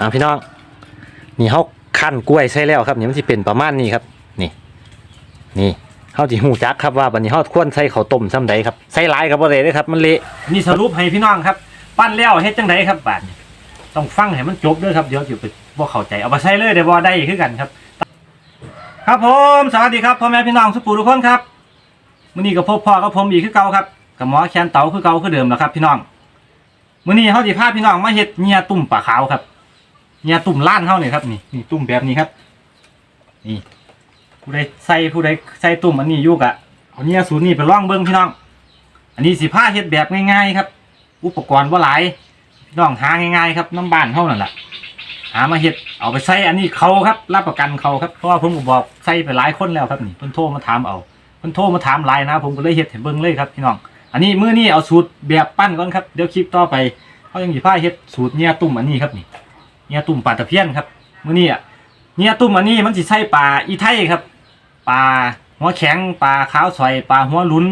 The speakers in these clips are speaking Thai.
อ่าพี่น้องนี่เฮาคั่นกล้วยใส่แล้วครับนี่มันสิเป็นประมาณนี้ครับ นี่ นี่เฮาสิฮู้จักครับว่าบัดนี้เฮาควรใส่ข้าวต้มซ้ำใดครับใส่หลายก็บ่ได้เด้ครับ มันเละนี่สรุปให้พี่น้องครับ ปั้นแล้วเฮ็ดจังไดครับบาดนี้ต้องฟังให้มันจบด้อครับเดี๋ยวสิไปบ่เข้าใจเอาไปใส่เลยได้บ่ได้คือกันครับ ครับผมสวัสดีครับพ่อแม่พี่น้องสุปูทุกคนครับมื้อนี้ก็พบพ่อกับผมอีกคือเก่าครับกับหมอแคนเต๋าคือเก่าคือเดิมแล้วครับ พี่น้องมื้อนี้เฮาสิพาพี่น้องมาเฮ็ดเงียตุ่มปลาขาวครับ เงียตุ่มล้านเฮานี่ครับนี่นี่ตุ่มแบบนี้ครับ นี่ ผู้ใดใส่ผู้ใดใส่ตุ่มอันนี้ยู่กะเอาเงียสูตรนี้ไปลองเบิ่งพี่น้อง อันนี้สิพาเฮ็ดแบบง่ายๆครับ อุปกรณ์บ่หลายพี่น้องหาง่ายๆครับน้ำบ้านเฮานั่นแหละหามาเฮ็ดเอาไปใส่อันนี้เขาครับ รับประกันเขาครับเพราะว่าผมก็บอกใส่ไปหลายคนแล้วครับนี่เพิ่นโทรมาถามเอาเพิ่นโทรมาถามหลายนะ ผมก็เลยเฮ็ดให้เบิ่งเลยครับพี่น้อง อันนี้มื้อนี้เอาสูตรแบบปั้นก่อนครับเดี๋ยวคลิปต่อไปเขายังสิพาเฮ็ดสูตรเนี่ยตุ่มอันนี้ครับนี่ เนี่ยตุ่มปลาตะเพียนครับมื้อนี้อะเนี่ยตุ่มอันนี้มันสิใส่ปลาอีไทยครับปลาหัวแข็งปลาขาวสอยปลาหัวลุ้น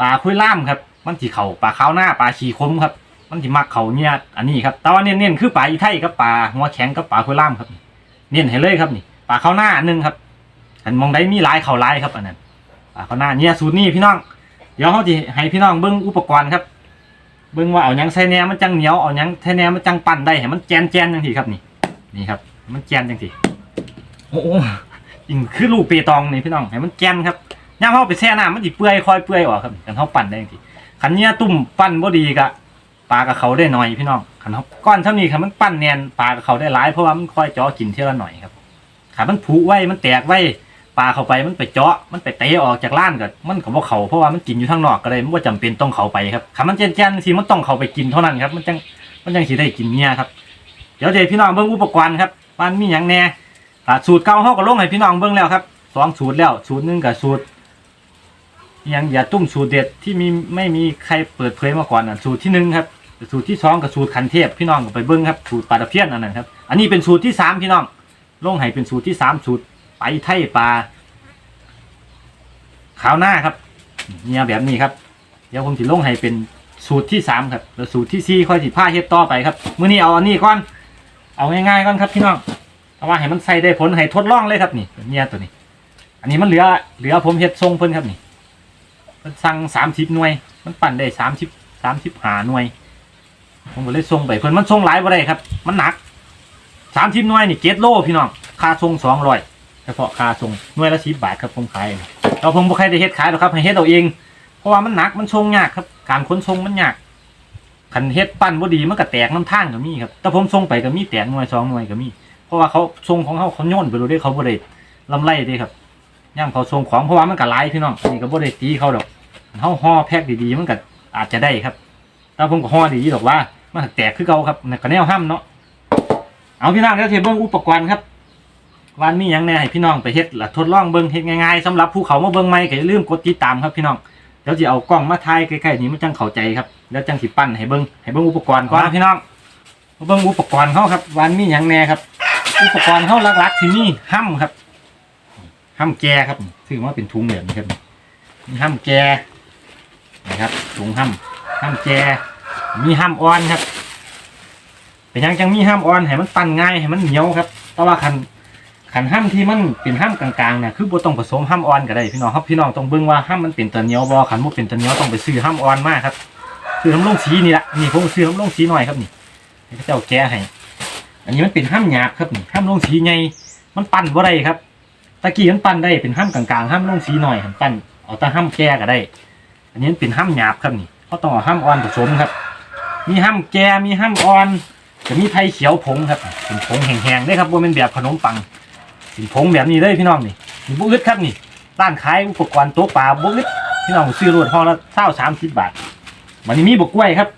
ปลาคุยล่ามครับ มันสิเข่าปลาขาวหน้าปลาขี้คมครับ มันสิมักเข่าเนี่ยอันนี้ครับแต่ว่าเน้นๆคือปลาอีไทยกับปลาหัวแข็งกับปลาคุยล่ามครับ เน้นให้เลยครับนี่ปลาข้าวหน้านหนึงครับอันมองได้มีหลายเข่าหลายครับอันนั้นปลาข้าวหน้าเนี่ยสูตรนี้พี่น้องเดี๋ยวเขาจะให้พี่น้องเบิ้งอุปกรณ์ครับ เบิ้งว่าเอายังใส่แหนมมันจังเหนียวเอายังใส่แหนมมันจังปั่นได้ให้มันแจนแจนจังทีครับนี่นี่ครับ มันแจนจังทีโอ้ยิงคือลูกเปตองนี่พี่น้องให้มันแจนครับย่ามเขาไปแช่น้ำมันจะเปื่อยคอยเปื่อยออกครับกันเขาปั่นได้จังทีขันเนี้ยตุ่มปั่นบ่ดีกะปลากับเขาได้หน่อยพี่น้องขันเขาก้อนเท่านี้ครับมันปั่นแนนปลากับเขาได้หลายเพราะว่ามันคอยจ่อกินเท่าละหน่อยครับขันมันผุไว้มันแตกไว้ ปลาเข้าไปมันไปเจาะมันไปเตะออกจากล้านก็มันก็บ่เขาเพราะว่ามันกินอยู่ข้างนอกก็เลยมันบ่จำเป็นต้องเข้าไปครับถ้ามันแจ้นๆสิมันต้องเข้าไปกินเท่านั้นครับมันจังมันจังสิได้กินเนี่ยครับเดี๋ยวเดี๋ยวพี่น้องเบิ่งอุปกรณ์ครับมันมีหยังแหน่อ่าสูตรเก่าเฮาก็ลงให้พี่น้องเบิ่งแล้วครับสองสูตรแล้วสูตรหนึงกับสูตรอิหยังอย่าตุ้มสูตรเด็ดที่มีไม่มีใครเปิดเผยมาก่อนอะสูตรที่หนึ่งครับ สูตรที่สองกับสูตรขันเทพพี่น้องก็ไปเบิ่งครับสูตรปลาตะเพียนอันนั้นครับอันนี้เป็นสูตรที่สามพี่น้องลงให้เป็นสูตรที่สามสูตร ไปไทยปลาขาวหน้าครับเนี่ยแบบนี้ครับ เดี๋ยวผมสิลงให้เป็นสูตรที่สามครับ แล้วสูตรที่สี่ค่อยสิผ้าเฮ็ดต่อไปครับมื้อนี้เอาอันนี้ก่อน เอาง่ายๆก่อนครับพี่น้องเอาว่าให้มันใส่ได้ผลให้ทดลองเลยครับนี่เนี่ยตัวนี้ อันนี้มันเหลือเหลือผมเฮ็ดทรงเพิ่นครับนี่เพิ่นสั่งสามสิบหน่วย มันปั่นได้สามสิบสามสิบหาหน่วย ผมก็เลยส่งไปเพิ่นมันส่งหลายบ่ได้ครับ มันหนักสามสิบหน่วยนี่เจ็ดโลพี่น้องค่าส่งสองร้อย ฉพาะค่าส่งหน่วยละสิบบาทครับผมขายเราผมบ่ใครได้เฮ็ดขายหรอกครับให้เฮ็ดเอาเอง เพราะว่ามันหนักมันทรงยากครับ การขนส่งมันยากคันเฮ็ดปั้นบ่ดีมันก็แตกน้ำทางก็มีครับแต่ผมส่งไปก็มีแตกหน่วยสองหน่วยก็มี เพราะว่าเขาส่งของเขาเขาโยนไปรู้ได้เขาบ่ได้ลำไรเด้ครับย่ามเขาส่งของเพราะว่ามันก็หลายพี่น้องนี่ก็บ่ได้ตีเขาดอกเฮาห่อแพ็คดีๆมันก็อาจจะได้ครับ แต่ผมก็ห่อดีดอกว่ามันก็แตกคือเก่าครับนั่นก็แนวห้ามเนาะเอาพี่น้องเดี๋ยวเทเบิ่งอุปกรณ์ครับ วันมีหยังแหน่ให้พี่น้องไปเฮ็ดละทดลองเบิ่งเฮ็ดง่ายๆสำหรับผู้เขามาเบิ่งใหม่ก็อย่าลืมกดติดตามครับพี่น้องเดี๋ยวสิเอากล้องมาถ่ายใกล้ๆนี้มันจังเข้าใจครับแล้วจังสิปั้นให้เบิ่งให้เบิ่งอุปกรณ์ก่อนนะพี่น้องมาเบิ่งอุปกรณ์เขาครับวันมีหยังแหน่ครับ อุปกรณ์เขาหลักๆที่มีห้ำครับห้ำแกครับถือว่าเป็นถุงเหลืองครับมีห้ำแกนะครับถุงห้ำห้ำแกมีห้ำอ่อนครับเป็นหยังจังมีห้ำอ่อนให้มันปั้นง่ายให้มันเหนียวครับแต่ว่าคัน ขันห้ามที่มันเป็นห้ามกลางๆเนี่ยคือบ่ต้องผสมห้ามอ่อนก็ได้พี่น้องครับพี่น้องต้องเบิ่งว่าห้ามมันเป็นตะเหนียวบ่ขันบ่เป็นตะเหนียวต้องไปซื้อห้ามอ่อนมากครับซื้อน้ำลงสีนี่ละนี่ผมซื้อน้ำลงสีหน่อยครับนี่เจ้าแก้ให้อันนี้มันเป็นห้ามหยาบครับนี่ห้ามลงสีใหญ่มันปั้นบ่ได้ครับตะกี้มันปั้นได้เป็นห้ามกลางๆห้ามลงสีหน่อยหันปั้นเอาแต่ห้ามแก้ก็ได้ อันนี้เป็นห้ามหยาบครับนี่เขาต้องเอาห้ามอ่อนผสมครับ มีห้ามแก่มีห้ามอ่อนจะมีไทยเขียวผงครับเป็นผงแห้งๆได้ครับบ่เป็นแบบขนมปัง สินผงแบบนี้เลยพี่น้องนี่นี่บุอึดครับนี่ร้านขายอุปกรณ์โต๊ะปลาบุอึดพี่น้องซื้อรวดห่อละเท่าสามสิบบาทมันนี้มีบกกล้วยครับ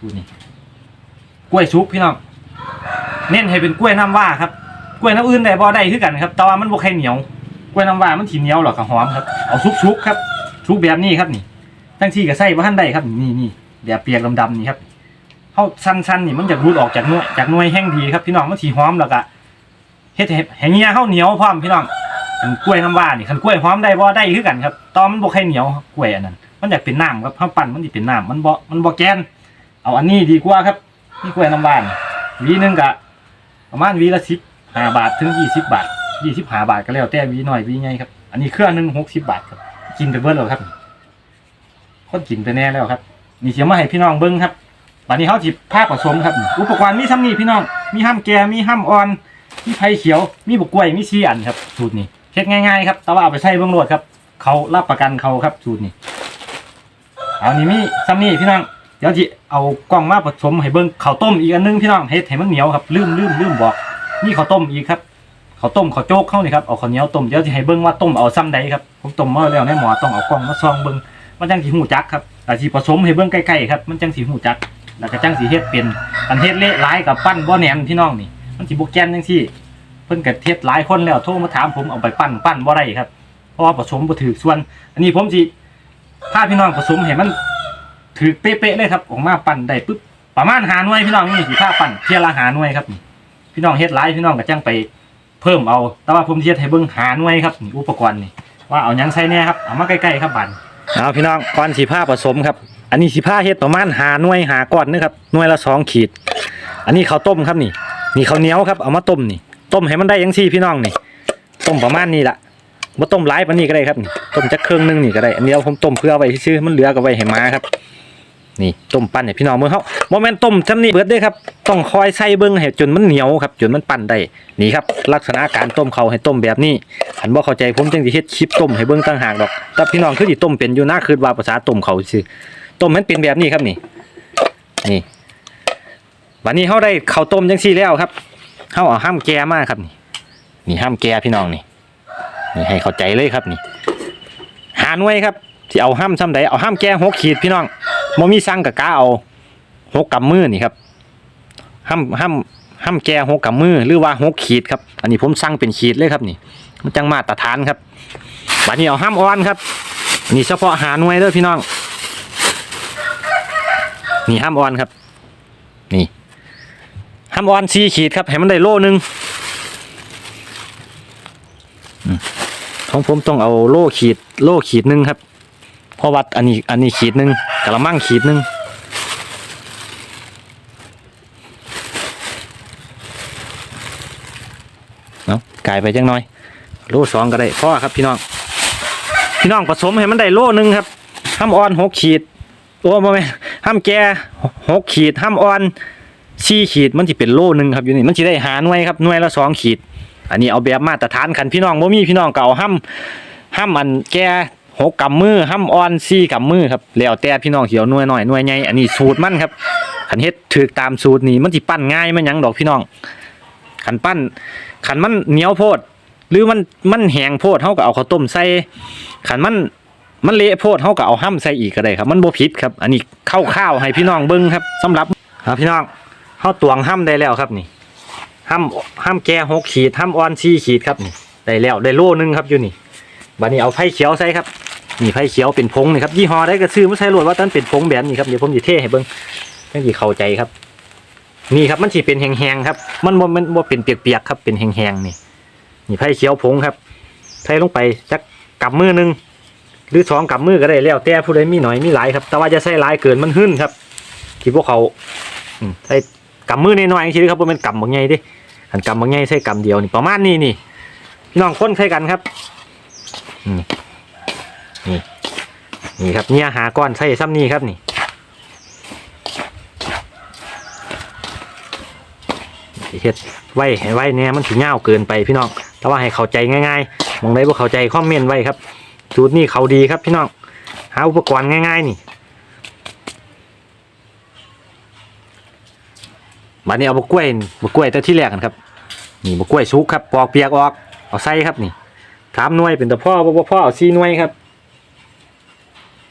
ดูนี่กล้วยชุบพี่น้องเน้นให้เป็นกล้วยน้ำว่าครับกล้วยน้ำอื่นได้บ่ได้คือกันครับแต่ว่ามันบ่แค่เหนียวกล้วยน้ำว่ามันถีเหนียวหรอกหอมครับเอาชุบๆครับชุบแบบนี้ครับนี่ทั้งที่กับไส้บ่ทันได้ครับนี่นี่แบบเปียกดำๆนี่ครับเขาสั้นๆนี่มันจะรูดออกจากน่วยจากน่วยแห้งดีครับพี่น้องมันถีหอมแล้วก็ เฮ็ดให้ให้เงี้ยข้าวเหนียวพร้อมพี่น้องคันกล้วยน้ำว้านี่คันกล้วยหอมได้บ่ได้คือกันครับตอนมันบ่ค่อยเหนียวกล้วยอันนั้น มันอยากเป็นน้ำครับข้าวปั้นมันสิเป็นน้ำมันบ่มันบ่แกน เอาอันนี้ดีกว่าครับนี่กล้วยน้ำว้านวีนึงกะประมาณวีละสิบห้าบาทถึงยี่สิบบาทยี่สิบห้าบาทก็แล้วแต่วีหน่อยวีไงครับอันนี้เครื่องหนึ่งหกสิบบาทครับ กินไปเบิ้ลแล้วครับคนกินไปแน่แล้วครับนี่เสียมาให้พี่น้องเบิ้งครับวันนี้เขาจิบผ้าผสมครับ อุปกรณ์มีซ้ำนี่พี่น้อง มีห้ามแกมีห้ามอ่อน มีไผ่เขียว มีบุกกล้วย มีซีอันครับ สูตรนี้เฮ็ดง่ายๆครับ แต่ว่าเอาไปใช้เบื้องโลดครับ เขารับประกันเขาครับสูตรนี้ เอานี่มีซ้ำนี่พี่น้อง เดี๋ยวจิเอากล้องมาผสมให้เบิ้งข้าวต้มอีกอันนึงพี่น้องเฮ็ดให้มันเหนียวครับลืมลืมลืมบอก นี่ข้าวต้มอีกครับข้าวต้มข้าวโจ๊กเข้านี่ครับ เอาข้าวเหนียวต้ม เดี๋ยวจะให้เบิ้งว่าต้มเอาซ้ำใดครับ ผมต้มมาแล้วในหมอต้องเอากล้องมาซองเบิ้งมันจังสีหูจักครับแต่สีผสมให้เบิ้งใกล้ๆครับ มันจังสีหูจัก แล้วก็จังสีเฮ็ดเป็นอันเฮ็ดเละหลายกับปั้นบ่แหนมพี่น้องนี่ มันสิบ่แกนจังซี่ เพิ่นก็เฮ็ดหลายคนแล้วโทรมาถามผมเอาไปปั้นปั้นบ่ได้ครับ เพราะว่าผสมบ่ถูกส่วน อันนี้ผมสิพาพี่น้องผสมให้มันถูกเป๊ะๆเลยครับออกมาปั้นได้ปึ๊บประมาณหาหน่วยพี่น้องนี่สิพาปั้นเที่ยละหาหน่วยครับ พี่น้องเฮ็ดหลายพี่น้องก็จังไปเพิ่มเอา แต่ว่าผมเฮ็ดให้เบิ่งหาหน่วยครับอุปกรณ์นี่ว่าเอายังใส่แน่ครับเอามาใกล้ๆครับบัดเอาพี่น้องก่อนสิพาผสมครับ อันนี้สิพาเฮ็ดประมาณหาหน่วยหาก้อนนะครับหน่วยละสองขีด อันนี้ข้าวต้มครับนี่ นี่ข้าวเหนียวครับเอามาต้มนี่ ต้มให้มันได้ยังซี่พี่น้องนี่ ต้มประมาณนี้ละบ่ต้มหลายปานนี้ก็ได้ครับต้มจักเครื่องนึงนี่ก็ได้อันเดียผมต้มเพื่อไว้ซื่อมันเหลือก็ไว้ให้มาครับ นี่ต้มปั้นให้พี่น้องมือเขาบ่แม่นต้มจำนี่เบิดด้อครับต้องคอยใส่เบิ่งให้จนมันเหนียวครับจนมันปั้นได้นี่ครับ ลักษณะการต้มเขาให้ต้มแบบนี้อันบ่เข้าใจผมจังสิเฮ็ดคลิปต้มให้เบิ่งต่างหากดอกแต่พี่น้องคือสิต้มเป็นอยู่นะคือว่าภาษาต้มเขาซื่อต้มมันเป็นแบบนี้ครับนี่ นี่ วันนี้เขาได้ข้าวต้มจังซี่แล้วครับเขาเอาห้ามแกมากครับนี่นี่ห้ามแกพี่น้องนี่นี่ให้เข้าใจเลยครับนี่ หาหน่วยครับที่เอาห้ามซ้ำใดเอาห้ามแกหกขีดพี่น้องโมมีสั่งกับกาเอาหกกำมือนี่ครับห้ามห้ามห้ามแกหกกำมือหรือว่าหกขีดครับอันนี้ผมสั่งเป็นขีดเลยครับนี่ มันจังมาตรฐานครับบัดนี้เอาห้ามอ่อนครับนนี่เฉพาะหาหน่วยเด้อพี่น้อง นี่ห้ามอ่อนครับ นี่ ห้ามอ่อนสี่ขีดครับให้มันได้โลนึงของผมต้องเอาโล่ขีด โล่ขีดหนึ่งครับเพราะวัดอันนี้อันนี้ขีดหนึ่งกระมังขีดหนึ่งเนาะกลายไปจังหน่อย โล่สองก็ได้พ่อครับพี่น้อง พี่น้องผสมให้มันได้โล่หนึ่งครับห้ามอ่อนหกขีดโอ้บ่แม่นห้ามแก่หกขีดห้ามอ่อน สี่ขีดมันจะเป็นโล่หนึ่งครับอยู่นี่มันจะได้หาหน่วยครับหน่วยละสองขีด อันนี้เอาแบบมาตรฐานคันพี่น้องบ่มีพี่น้องเก็เอาห้ำห้ำอันแก่หกกำมือห้ำอ่อนสี่กำมือครับแล้วแต่พี่น้องเขียวหน่วยหน่อยหน่วยใหญ่อันนี้สูตรมันครับขันเฮ็ดถูกตามสูตรนี่มันสิปั้นง่ายมันยังดอกพี่น้องขันปั้นขันมันเหนียวโพด หรือมันมันแห้งโพดเฮาก็เอาข้าวต้มใส่ขันมันมันเละโพดเฮาก็เอาห้ำใส่อีกก็ได้ครับ มันบ่ผิดครับ อันนี้ข้าวๆให้พี่น้องเบิ่งครับสำหรับครับพี่น้อง เฮาตวงห้ำได้แล้วครับนี่ห้ามห้ามแก่หกขีดห้ามอ่อนสี่ขีดครับนี่ได้แล้วได้โลนึงครับอยู่นี่บัดนี้เอาไผ่เขียวใส่ครับนี่ไผ่เขียวเป็นผงนี่ครับยี่ห้อได้ก็ซื้อมาใส่รวดว่าตั้นเป็นผงแบบนี้ครับเดี๋ยวผมจะเทให้เบิ้งให้ดีเข้าใจครับ นี่ครับมันสีเป็นแห้งๆครับ มันบ่มันเป็นเปียกๆครับเป็นแห้งๆนี่นี่ไผ่เขียวผงครับใส่ลงไปจักกับมือหนึงหรือสองกับมือก็ได้แล้วแต่ผู้ใดมีหน่อยมีหลายครับ แต่ว่าจะใส่หลายเกินมันหึ่นครับที่พวกเขาใส่ กำมือน้อยๆอย่างนี้ครับบ่แมันเป็นกำบางใหญ่เดิอันกำบางใหญ่ใส่กำเดียวนี่ประมาณนี้นี่พี่น้องคนใส่กันครับนี่นี่ครับเนี่ยหาก้อนใส่ซ้ำนี่ครับนี่เฮ็ดไว้ให้ไว้เนี่ยมันถึงเงาเกินไปพี่น้อง แต่ว่าให้เข้าใจง่ายๆมองได้ว่าเข้าใจคอมเมนต์ไว้ครับสูตรนี้เขาดีครับพี่น้องหาอุปกรณ์ง่ายๆนี่ บัดนี้เอาบกกล้วยบกกล้วยแต่ที่แรกกันครับนี่บกกล้วยสุกครับปอกเปียกออกเอาใส่ครับนี่ถามหน่วยเป็นตะพ่อบ่บ่พ่อเอาซีหน่วยครับ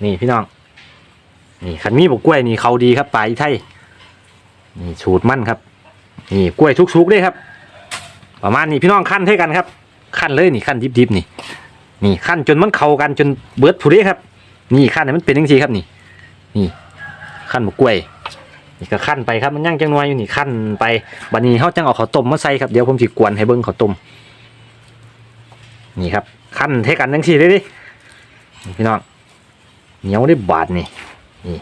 นี่พี่น้องนี่ขันมีบกกล้วยนี่เขาดีครับปลาอีไทยนี่สูตรมั่นครับนี่กล้วยสุกๆด้วยครับ ประมาณนี้พี่น้องขั้นให้กันครับขั้นเลยนี่ขั้นดิบๆนี่ นี่ขั้นจนมันเข้ากันจนเบิดผู้เด้ครับ นี่ขั้นให้มันเป็นจังซี่ครับนี่ นี่ขั้นบกกล้วย นี่ก็ขั้นไปครับมันย่างจังน้อยอยู่นี่ขั้นไปบัดนี้เขาจังเอาข้าวต้มมาใส่ครับเดี๋ยวผมสิกวนให้เบิ่งข้าวต้มนี่ครับขั้นเทกันจังสี่เลยดินี่พี่น้องเหนียวได้บาดนี่นี่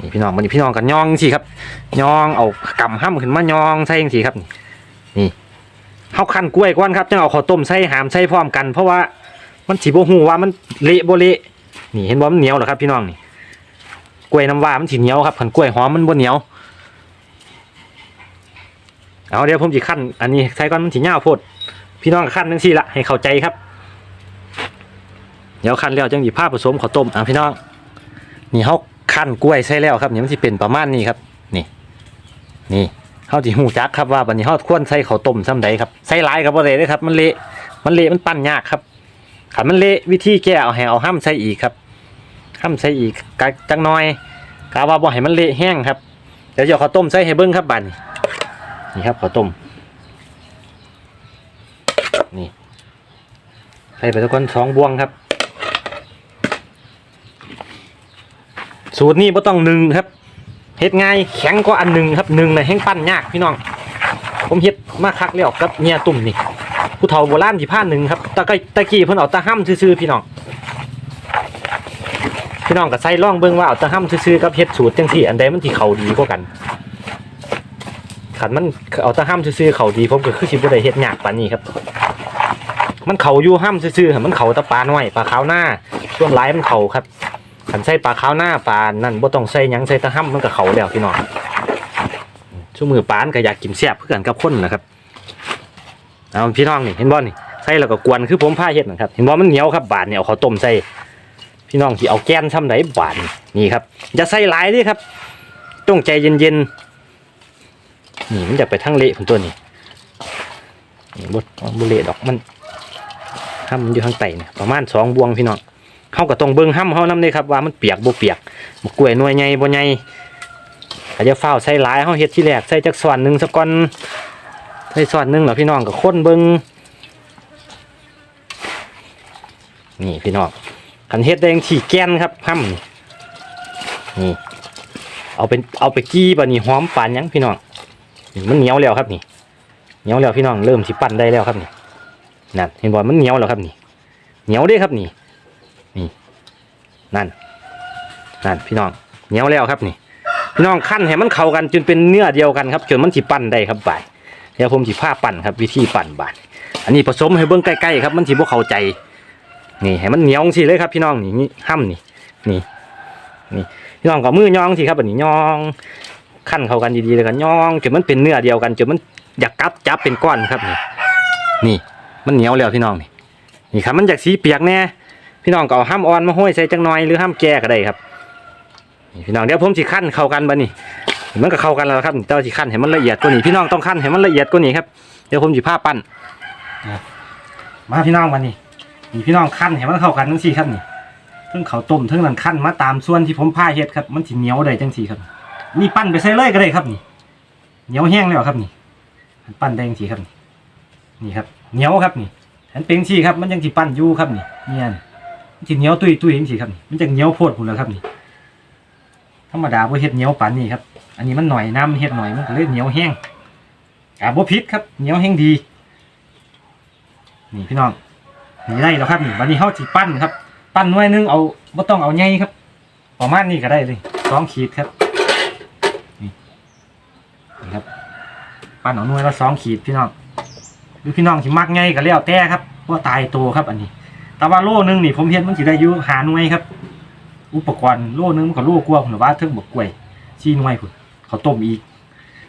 นี่พี่น้องมันนี่พี่น้องกันย่องสิครับย่องเอากำห้ำขึ้นมาย่องใส่ยังสิครับ นี่เฮาคั่นกล้วยก่อนครับจังเอาข้าวต้มใส่หามใส่พร้อมกัน เพราะว่ามันสิบ่ฮู้ว่ามันเละโบเละนี่เห็นบ่ามันเหนียวเหรอครับพี่น้องนี่ กล้วยน้ำว้ามันสิเหนียวครับคันกล้วยหอมมันบ่เหนียวเอาเดี๋ยวผมสิคั่นอันนี้ใส่ก่อนมันสิยวโพดพี่น้องคั่นจังซี่ละให้เข้าใจครับ เดี๋ยวคั่นแล้วจังสิพาผสมข้าวต้มอะพี่น้องนี่เฮาคั่นกล้วยใส่แล้วครับนี่มันสิเป็นประมาณนี้ครับ นี่ นี่เฮาสิฮู้จักครับว่าบัดนี้เฮาควรใส่ข้าวต้มซ้ำใดครับใส่หลายก็บ่ได้เด้ครับ มันเละมันเละมันปั้นยากครับคันมันเละวิธีแก้เอาให้เอาห้ำใส่อีกครับ ห้ำใส่อีกกะจังน้อยกะว่าบ่ให้มันเละแห้งครับเดี๋ยวจะเอาข้าวต้มใส่ให้เบิ่งครับบันนี่ครับข้าวต้มนี่ใส่ไปทุกคนสองบวงครับ สูตรนี้บ่ต้องหนึ่งครับเฮ็ดง่ายแข็งก็อันหนึ่งครับหนึ่งนะแห้งปั้นยากพี่น้อง ผมเฮ็ดมาคักแล้วกับเมียตุ่มนี่ผู้เฒ่าโบราณที่ผ่านหนึ่งครับตะกี้ตะกี้เพิ่นเอาตะห้ำซื่อๆพี่น้อง พี่น้องก็ใส่ล่องเบิ่งว่าเอาตะห้ำซื่อๆกับเฮ็ดสูตรจังซี่อันใดมันสิเข้าดีกว่ากันขันมันเอาตะห้ำซื่อๆเข้าดีผมก็คือสิบ่ได้เฮ็ดยากปานนี้ครับ มันเข้าอยู่ห้ำซื่อๆมันเข้าตะปลาน้อยปลาขาวหน้าส่วนหลายมันเข้าครับขันใส่ปลาขาวหน้าปลานั่นบ่ต้องใส่หยังใส่ตะห้ำมันก็เขาแล้วพี่น้องชั่วมือปานก็อยากกินแซ่บเพื่อกันกับคนนะครับเอาพี่น้องนี่เห็นบ่นี่ใส่แล้วก็กวนคือผมผ้าเฮ็ดนะครับเห็นบ่มันเหนียวครับบาดเนี่ยเอาข้าต้มใส่ พี่น้องที่เอาแกนซ้ำไหนบานนี่ครับอย่าใส่หลายเดิครับ ต้องใจเย็นๆนี่มันอยากไปทั้งเละผมตัวนี้นี่บ่บ่เละดอกมันห้ำมันอยู่ข้างใต้เนี่ยประมาณสองบวงพี่น้องเข้าก็ต้องเบิ่งห้ำเข้าน้ำเลยครับว่ามันเปียกบ่เปียกบ่กล้วยหน่วยใหญ่บ่ใหญ่อาจจะเฝ้าใส่หลายเข้าเฮ็ดที่แรกใส่จักส่วนหนึ่งสักก่อนใส่ส่วนหนึ่งแล้วพี่น้องก็คนเบิ่งนี่พี่น้อง คันเฮ็ดแดงที่แกนครับห้ำนี่นี่เอาเป็นเอาไปกี้บะนี่หอมปานยังพี่น้องนี่มันเหนียวแล้วครับนี่เหนียวแล้วพี่น้องเริ่มสิปั้นได้แล้วครับนี่นั่นเห็นบ่มันเหนียวแล้วครับนี่เหนียวด้ครับนี่นี่นั่นนั่นพี่น้องเหนียวแล้วครับนี่พี่น้องขั้นให้มันเข้ากันจนเป็นเนื้อเดียวกันครับจนมันสิปั้นได้ครับบ่ายเดี๋ยวผมสิผ้าปั้นครับวิธีปั้นบาดอันนี้ผสมให้เบิ่งใกล้ๆครับมันสิบ่เข้าใจ นี่ให้มันเหนียวสิเลยครับพี่น้องนี่นี่ห้ำนี่นี่นี่พี่น้องก็มือย่องสิครับอันนี้ย่องขั้นเข้ากันดีๆเลยกันย่องจนมันเป็นเนื้อเดียวกันจนมันอยากกัดจับเป็นก้อนครับนี่นี่ มันเหนียวแล้วพี่น้องนี่นี่ครับมันอยากสีเปียกแน่พี่น้องก็เอาห้ามอ่อนมาห้อยใส่จังหน่อยหรือห้ามแก่ก็ได้ครับนี่พี่น้องเดี๋ยวผมสิขั้นเข้ากันบัดนี้มันก็เข้ากันแล้วครับแต่ว่าสิขั้นให้มันละเอียดกว่านี้พี่น้องต้องขั้นให้มันละเอียดกว่านี้ครับเดี๋ยวผมสิผ้าปั้นมาพี่น้องบัดนี้ นี่พี่น้องขั้นให้มันเข้ากันทั้งสี่ครับนี่เทั้งเขาต้มเทั้งนั่นขั้นมาตามส่วนที่ผมผ้าเฮ็ดครับ มันสิเหนียวได้จังสี่ครับ นี่ปั้นไปใส่เลยก็ได้ครับนี่ เหนียวแห้งแล้วครับนี่ปั้นได้จังสี่ครับนี่นี่ครับเหนียวครับนี่อันเป็นจังสี่ครับ มันยังสิปั้นอยู่ครับนี่เนี่ยมันสิเหนียวตุยตุยจังซี่ครับนี่มันจะเหนียวโพดพุ่นแล้วครับนี่ธรรมดาบ่เฮ็ดเหนียวปานนี้ครับ อันนี้มันหน่อยน้ำเฮ็ดหน่อยมันก็เลยเหนียวแห้งอ่าบ่ผิดครับเหนียวแห้งดี นี่พี่น้อง นี่ได้แล้วครับนี่บัดนี้เฮาสิปั้นครับ ปั้นหน่วยนึงเอาบ่ต้องเอาใหญ่ครับประมาณนี้ก็ได้เลยสองขีดครับนี่นี่ครับ ปั้นเอาหน่วยละสองขีดพี่น้องหรือพี่น้องสิมักใหญ่ก็แล้วแต่ครับว่าตายโตครับ อันนี้ แต่ว่าโล่นึงนี่ผมเห็นมันสิได้อยู่หาหน่วยครับ อุปกรณ์โล่นึงมันก็โล่กลัวหรือว่าเทิงบกกล้วยชี้หน่วยพุ่นเขาต้มอีก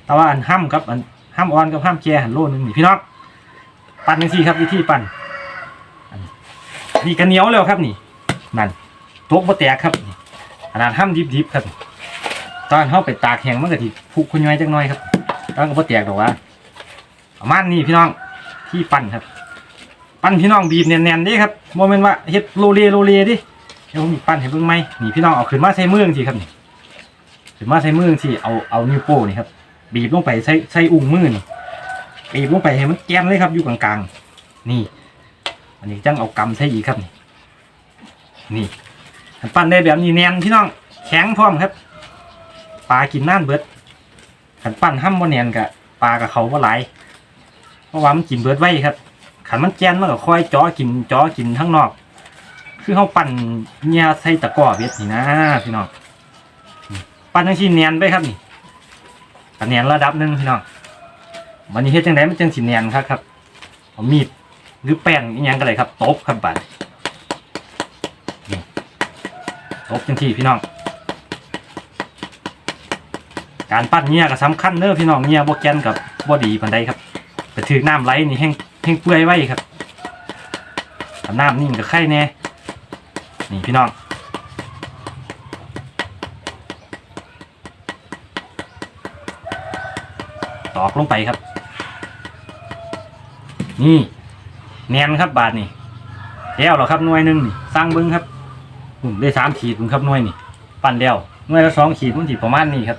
แต่ว่าอันห้ำครับอันห้ำอ่อนกับห้ำแก่หันโล่นึงนี่พี่น้องปั่นจังซี่ครับวิธีปั่น นี่กันเหนียวแล้วครับนี่นั่นโต๊ะบ่แตกครับนี่ขนาดห้ำดิบๆครับ ตอนเข้าไปตากแห้งมันก็สิพุคุณย้อยจักน่อยครับตอนก็บ่แตกดอกว่าประมาณนี้พี่น้องที่ปั่นครับ ปั้นพี่น้องบีบแน่นๆดิครับโมเมนต์ว่าเฮ็ดโรเลโรเลดิเดี๋ยวผมปั้นให้เบิ่งไหมนี่พี่น้องเอาขึ้นมาใส่มือจังซี่ครับนี่ขึ้นมาใส่มือจังซี่เอาเอานิ้วโป้นี่ครับบีบลงไปใส่ใส่อุ้งมือนี่บีบลงไปให้มันแกนเลยครับอยู่กลางๆ นี่ อันนี้จังเอากำใส่อีกครับ นี่นี่อันปั้นได้แบบนี้แน่นพี่น้องแข็งพร้อมครับปลากินน่านเบิดขันปั้นห้ำบ่แน่นกะปลากับเขาบ่ไหลเพราะว่ามันกินเบิดไว้ครับขันมันแกนมันก็ค่อยจ่อกินจ่อกินทั้งนอก คือเขาปั่นเนี่ยใส่ตะกร้อเบ็ดนี่นะพี่น้องปั้นจังสีเนียนไปครับนี่ก็เนียนระดับหนึ่งพี่น้องวันนี้เฮ็ดจังไดมันจังสีเนียนครับครับเอามีด หรือแป้งอีหยังก็ได้ครับตบครับบัดนี่ตบจังที่พี่น้อง การปั้นเงียก็สำคัญเด้อพี่น้องเงียบ่แกนกับบ่ดีปานใดครับไปถือน้ำไหลนี่แห้งแห้งเปื่อยไว้ครับถ้าน้ำนิ่งก็ไข่แน่นี่พี่น้องตอกลงไปครับ นี่ แนนครับบาทนี่แล้วหรอครับหน่วยหนึ่งนี่สร้างบิ้งครับอืมได้สามขีดผมครับหน่วยนี่ ปั้นแล้วหน่วยละสองขีดมันถีประมาณนี้ครับ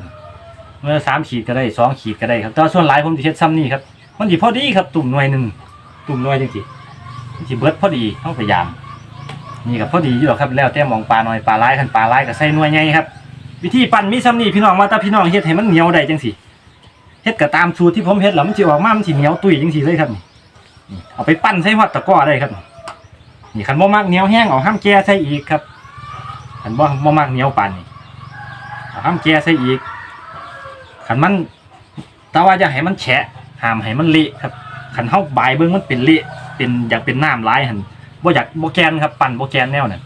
หน่วยละสามขีดก็ได้สองขีดก็ได้ครับแต่ส่วนหลายผมจะเฮ็ดซ้ำนี่ครับมันถีพอดีครับตุ่มหน่วยหนึ่งตุ่มหน่วยจริงๆมันถีเบิดพอดีต้องพยายามนี่ครับพอดีอยู่หรอกครับแล้วแต่มองปลาหน่อยปลาร้ายคันปลาร้ายก็ใส่หน่วยใหญ่ครับ วิธีปั้นมีซ้ำนี่พี่น้องว่าถ้าพี่น้องเฮ็ดให้มันเหนียวได้จังสิเฮ็ดก็ตามสูตรที่ผมเฮ็ดแล้วมันสิออกมามันสิเหนียวตุ้ยจังซี่เลยครับนี่ เอาไปปั้นใส่ฮอดตะกร้อได้ครับ นี่คันบ่มักเหนียวแห้งเอาห้ามแก่ใส่อีกครับคันบ่บ่มักเหนียวปานนี่เอาห้ามแก่ใส่อีกคันมันแต่ว่าอย่าให้มันแฉะห้ามให้มันเละครับคันเฮาบายเบิ่งมันเป็นเละเป็นอยากเป็นน้ำลายหันบ่อยากบ่แกนครับปั้นบ่แกนแนวนั้น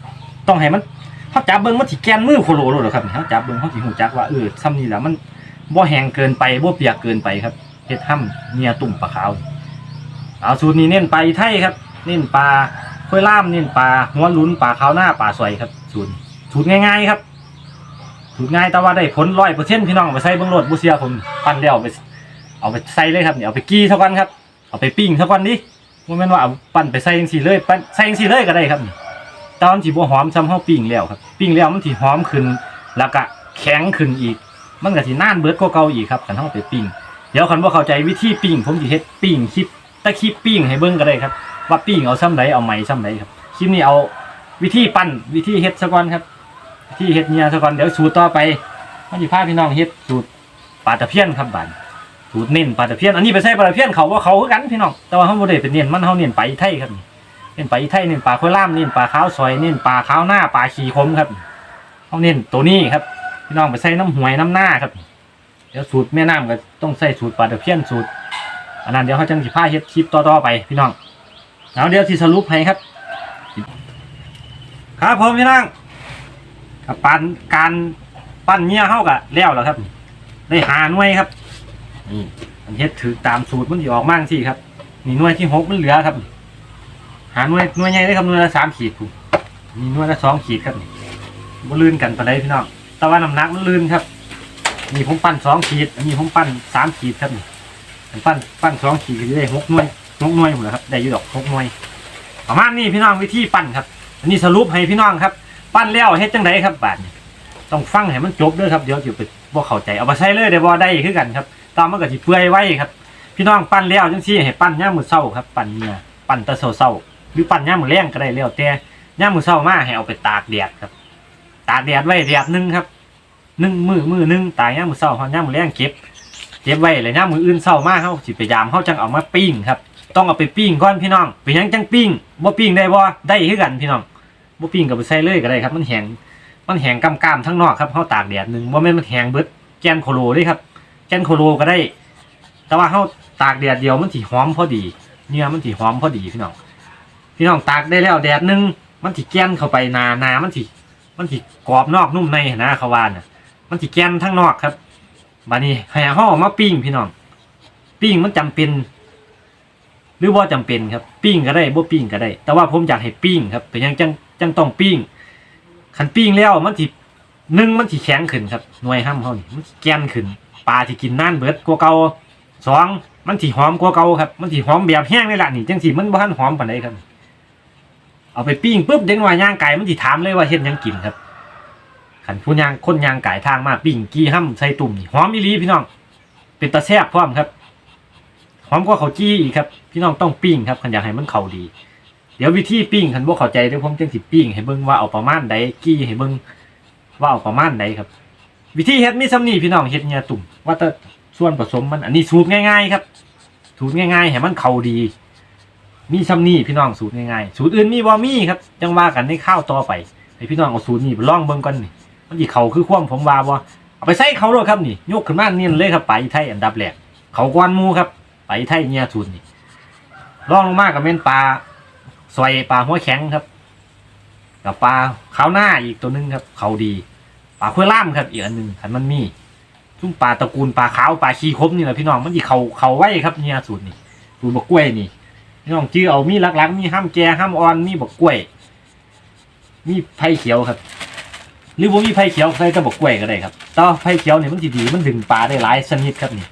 ต้องให้มันเฮาจับเบิ่งมันสิแกนมือโคโลโลดอครับเฮาจับเบิ่งเฮาสิฮู้จักว่าเออซ้ำนี่แหละมันบ่แห้งเกินไปบ่เปียกเกินไปครับเฮ็ดห้ำเนียตุ่มปลาขาว เอาสูตรนี้เน้นไปไทยครับ เน้นปลาค่อยล่ามเน้นปลาหัวลุนปลาขาวหน้าปลาสวยครับ สูตรสูตรง่ายๆครับ สูตรง่ายแต่ว่าได้ผลร้อยเปอร์เซ็นต์พี่น้องไปใส่เบิ้งโลดบุเซียผมปั้นแล้วเอาไป เอาไปใส่เลยครับเนี่ยเอาไปกี้เท่ากันครับ เอาไปปิ้งเท่ากันดิว่าแม่นว่าเอาปั้นไปใส่ยังสีเลยปั้นใส่ยังสีเลยก็ได้ครับตอนที่บ่หอมซ้ำเฮาปิ้งแล้วครับ ปิ้งแล้วมันสิหอมขึ้นแล้วก็แข็งขึ้นอีก มันก็สินานเบิดกว่าเก่าอีกครับคันเฮาไปปิ้งเดี๋ยวคันบ่าเข้าใจวิธีปิ้งผมสิเฮ็ดปิ้งคลิป ตะคลิปปิ้งให้เบิ่งก็ได้ครับ ว่าปิ้งเอาซ้ำใดเอาไหมซ้ำใดครับคลิปนี้เอาวิธีปั้นวิธีเฮ็ดซะก่อนครับวิธีเฮ็ดเนี่ยซะก่อนเดี๋ยวสูตรต่อไปมันสิพาพี่น้องเฮ็ดสูตรปลาตะเพียนครับบาดสูตรเน้นปลาตะเพียนอันนี้ไปใส่ปลาตะเพียนเขาว่าเขาคือกันพี่น้องแต่ว่าเฮาบ่ได้เป็นเน้นมันเฮาเน้นไปไทยครับเน้นไปไทยเน้นปลาข้อยล่ามเน้นปลาขาวซอยเน้นปลาขาวหน้าปลาขี้คมครับเฮาเน้นตัวนี้ครับพี่น้องไปใส่น้ำหวยน้ำหน้าครับ เดี๋ยวสูตรแม่น้ำก็ต้องใส่สูตรปลาตะเพียนสูตร อันนั้นเดี๋ยวเขาจังสิพาเฮ็ดคลิปต่อๆไปพี่น้องเอาเดี๋ยวสิสรุปให้ครับ ครับผมพี่น้องกับปั้นการปั้นเงี้ยเข้ากับแล้วแล้วครับได้หาหน่วยครับนี่มันเฮ็ดถือตามสูตรมันสิออกมากสิครับนี่หน่วยที่หกมันเหลือครับ หาหน่วยหน่วยใหญ่ได้ครับหน่วยละสามขีดผมมีหน่วยละสองขีดครับนี่บ่ลื่นกันไปานใดพี่น้องแต่ว่าน้ำหนักมันลื่นครับนี่ผมปั้นสองขีดอันนี้ผมปั้นสามขีดครับนี่ ปั้นปั้นสองขีดได้หกหน่วยหกหน่วยหมดแล้วครับได้อยู่ดอกหกหน่วยประมาณนี้พี่น้องวิธีปั้นครับ อันนี้สรุปให้พี่น้องครับ ปั้นแล้วเฮ็ดจังไดครับบาดนี้ต้องฟังให้มันจบด้อครับเดี๋ยวจะไปบ่เข้าใจเอาไปใส่เลยเดี๋ยวบ่ได้คือกันครับตามมันก็สิเปื่อยไว้ครับ พี่น้องปั้นแล้วจังซี่ให้ปั้นย่ามมือเช้าครับ ปั้นเนี่ยปั้นตะเช้าๆหรือปั้นย่ามมือแลงก็ได้แล้วแต่ย่ามมือเช้ามาให้เอาไปตากแดดครับ ตากแดดไว้แดดหนึงครับหนึ่งมือมือหนึ่งตายย่ามมือเศร้าเขาย่ามมือแรงเก็บ เก็บไว้เลยย่ามมืออื่นเศร้ามากเขาสิไปยามเขาจังเอามาปิ้งครับ ต้องเอาไปปิ้งก่อนพี่น้องเป็นหยังจังปิ้งบ่ปิ้งได้บ่ได้คือกันพี่น้องบ่ปิ้งกับไปใส่เลยก็ได้ครับ มันแห้งมันแห้งกำกามทั้งนอกครับเขาตากแดดหนึ่งบ่แม่นมันแห้งเบิดแกนโคโลด้ครับ แกนโคโลก็ได้ แต่ว่าเขาตากแดดเดียวมันสิหอมพอดี เนื้อมันสิหอมพอดีพี่น้องพี่น้องตากได้แล้วแดดหนึ่งมันสิแกนเข้าไปนานามันสิมันสิกรอบนอกนุ่มในนะเขาวาน่ะมันสิแกนทั้งนอกครับ บานี้ให้ห่อมาปิ้งพี่น้อง ปิ้งมันจำเป็น หรือว่าจำเป็นครับ ปิ้งก็ได้บ่ปิ้งก็ได้ แต่ว่าผมอยากให้ปิ้งครับ เป็นยังจังจังต้องปิ้งคันปิ้งแล้วมันสิหนึ่งมันสิแข็งขึ้นครับหน่วยห้ำเขานี่มันแกนขึ้นปลาที่กินน่านเบิดกว่าเก่าสองมันสิหอมกว่าเก่าครับ มันสิหอมแบบแห้งนี่แหละนี่จังสิมันบ่ทันหอมปานใดครับ เอาไปปิ้งปุ๊บเด็กน้อยย่างไก่มันสิถามเลยว่าเฮ็ดยังกินครับ ขันผู้ยางค้นยางไก่ทางมาปิ้งกี้ห้ำใส่ตุ่มนี่หอมอีลีพี่น้อง เป็นตาแซบพร้อมครับหอมกว่าเขาจี้อีกครับ พี่น้องต้องปิ้งครับขันอยากให้มันเข้าดี เดี๋ยววิธีปิ้งขันบ่เข้าใจเดี๋ยวผมจังสิปิ้งให้เบิ่งว่าเอาประมาณใดกี้ให้เบิ่งว่าเอาประมาณใดครับ วิธีเฮ็ดมีซ้ำนี่พี่น้องเฮ็ดเนี่ยตุ่มว่าแต่ส่วนผสมมันอันนี้สูตรง่ายๆครับ สูตรง่ายๆให้มันเข้าดี มีซ้ำนี่พี่น้องสูตรง่ายๆสูตรอื่นมีบ่มีครับจังว่ากันในข้าวต่อไปให้พี่น้องเอาสูตรนี้ไปลองเบิ่งก่อนนี่ มันสิเขาคือความผมว่าบ่เอาไปใส่เขาเลยครับนี่ยกขึ้นมาเนียนเลยครับไปไทยอันดับแรกเขากวนมูครับไปไทยเนี่ยทุนนี่รองลงมากกับเม่นปลาซอยปลาหัวแข็งครับ กับปลาขาวหน้าอีกตัวหนึงครับ เขาดีปลาข้ยล่ามครับอีกอันหนึ่งขันมันมีซุ้มปลาตระกูลปลาขาวปลาขี้คมนี่แหละพี่น้องมันดีเขาเขาไว้ครับเนี่ยสูตรนี่สูตรบกกล้วยนี่พี่น้องจื้อเอามีหลักๆมีห้ามแกห้ามอ่อนมีบกกล้วย มีไผ่เขียวครับ หรือว่ามีไผ่เขียวใส่แตะบกกล้วยก็ได้ครับแต่ว่าไผ่เขียวเนี่ยมันดีมันดึงปลาได้หลายชนิดครับนี่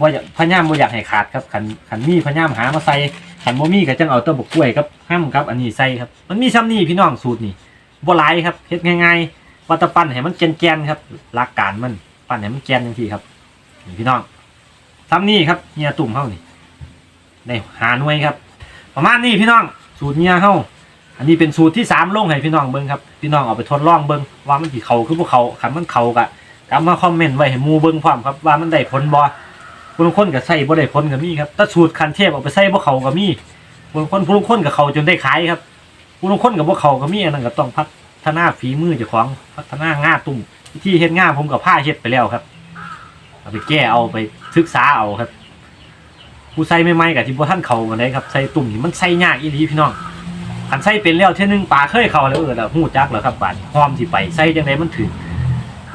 ว่าอยากพะย่ามว่าอยากให้ขาดครับขันขันมีพะย่ามหามาใส่ขันบ่มีก็จังเอาแตะบกกล้วยครับห้ามครับ อันนี้ใส่ครับ มันมีซ้ำนี่พี่น้องสูตรนี่บ่หลายครับเฮ็ดง่ายๆวัตปั้นให้มันแกนๆครับหลักการมันปั้นให้มันแกนจังซี่ครับนี่พี่น้องซ้ำนี่ครับเฮียตุ่มเฮานี่ได้หาหน่วยครับ ประมาณนี้พี่น้องสูตรเฮียเฮา อันนี้เป็นสูตรที่สามลงให้พี่น้องเบิ้งครับพี่น้องเอาไปทดลองเบิ้งว่ามันกี่เขาคือพวกเขาขันมันเขากะกลับมาคอมเมนต์ไว้ให้มูเบิ้งความครับว่ามันได้ผลบ่ผู้ลางคนก็ใส่บ่ได้ผลก็มีครับถ้าสูตรคันเทพเอาไปใส่บ่เขาก็มีผู้ลางคนผู้ลงคนก็เขาจนได้ขายครับผู้ลงคนก็บ่เขาก็มีอันนั้นก็ต้องพัฒนาฝีมือเจ้าของพัฒนาง่าตุ้มวิธีเฮ็ดง่าผมกับผ้าเฮ็ดไปแล้วครับเอาไปแก้เอาไปศึกษาเอาครับ ผู้ใส่ใหม่กับที่บ่ท่านเขากันได้ครับใส่ตุ่มนี่มันใส่ยากอีหลีพี่น้อง ขันไส้เป็นแล้วเท่ยนึงปลาเคยเข้าแล้วเออแล้วหูจักแล้วครับบาดหอมที่ไปไส้จังไดมันถึง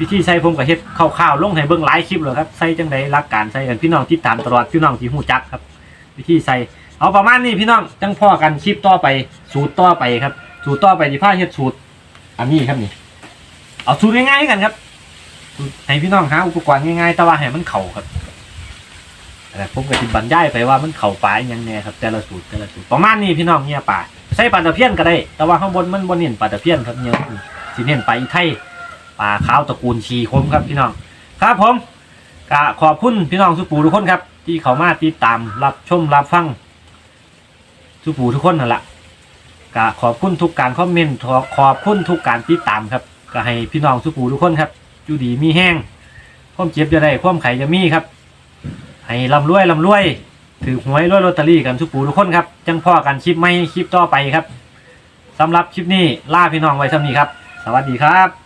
วิธีใส่ผมก็เฮ็ดคร่าวๆลงให้เบิ่งหลายคลิปแล้วครับใส่จังไดรักการใส่กันพี่น้องที่ตามตลอดพี่น้องที่หูจักครับ วิธีใส่เอาประมาณนี้พี่น้องจังพ่อกันคลิปต่อไป สูตรต่อไปครับ สูตรต่อไปที่พาเฮ็ดสูตร อันนี้ครับนี่ เอาสูตรง่ายๆกันครับให้พี่น้องหาอุปกรณ์ง่ายๆแต่ว่าให้มันเข้าครับแต่ผมก็สิบรรยายไปว่ามันเข้าปลาอหยังแน่ครับ แต่ละสูตรแต่ละสูตรประมาณนี้พี่น้องเนี่ยปลา ใส่ปลาตะเพียนก็ได้ แต่ว่าข้างบนมันบนเน้นปลาตะเพียนครับเนี่ยสีเน้นปลาอีไทยปลาขาวตระกูลชีคมครับพี่น้องครับผมก็ขอบคุณพี่น้องสุปูทุกคนครับ ที่เขามาติดตามรับชมรับฟังสุปูทุกคนนั่นแหละก็ขอบคุณทุกการคอมเมนต์ขอบคุณทุกการติดตามครับก็ให้พี่น้องสุปูทุกคนครับอยู่ดีมีแห้งความเจ็บจะได้ความไข่จะมีครับ ให้ร่ำรวยร่ำรวย ถือหวยรวยลอตเตอรี่กันทุกปู่ทุกคนครับ จังพ่อกันคลิปไม่คลิปต่อไปครับสำหรับคลิปนี้ล่าพี่น้องไว้เท่านี้ครับ สวัสดีครับ